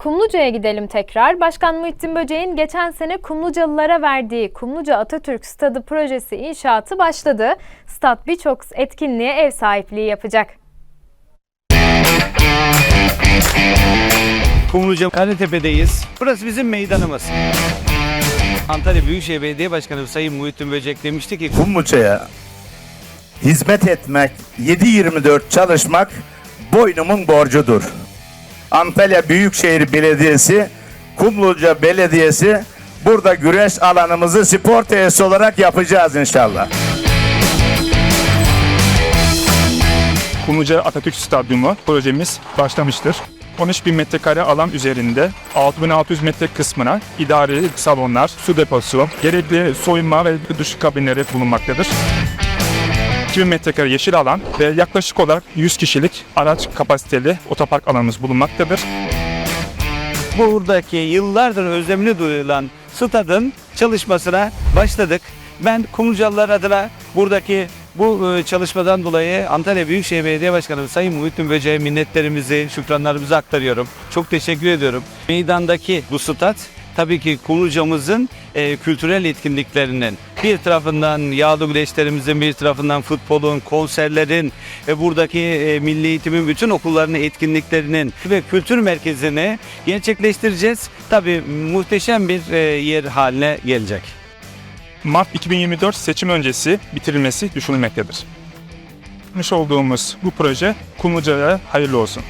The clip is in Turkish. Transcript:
Kumluca'ya gidelim tekrar. Başkan Muhittin Böceğin geçen sene Kumlucalılara verdiği Kumluca Atatürk Stadı projesi inşaatı başladı. Stat birçok etkinliğe ev sahipliği yapacak. Kumluca Karatepe'deyiz. Burası bizim meydanımız. Antalya Büyükşehir Belediye Başkanı Sayın Muhittin Böcek demişti ki Kumluca'ya hizmet etmek, 7-24 çalışmak boynumun borcudur. Antalya Büyükşehir Belediyesi, Kumluca Belediyesi burada güreş alanımızı spor tesisi olarak yapacağız inşallah. Kumluca Atatürk Stadyumu projemiz başlamıştır. 13 bin metrekare alan üzerinde 6600 metre kısmına idari salonlar, su deposu, gerekli soyunma ve duş kabinleri bulunmaktadır. 2000 metrekare yeşil alan ve yaklaşık olarak 100 kişilik araç kapasiteli otopark alanımız bulunmaktadır. buradaki yıllardır özlemini duyulan stadın çalışmasına başladık. Ben Kumlucalılar adına buradaki bu e, çalışmadan dolayı Antalya Büyükşehir Belediye Başkanı Sayın Muhittin Böceğe minnetlerimizi, şükranlarımızı aktarıyorum. Çok teşekkür ediyorum. Meydandaki bu stat tabii ki Kumluca'mızın e, kültürel etkinliklerinin bir tarafından yağlı güreşlerimizin bir tarafından futbolun, konserlerin ve buradaki e, milli eğitimin bütün okullarının etkinliklerinin ve kültür merkezini gerçekleştireceğiz. Tabii muhteşem bir e, yer haline gelecek. Mart 2024 seçim öncesi bitirilmesi düşünülmektedir. Yapmış olduğumuz bu proje Kumluca'ya hayırlı olsun.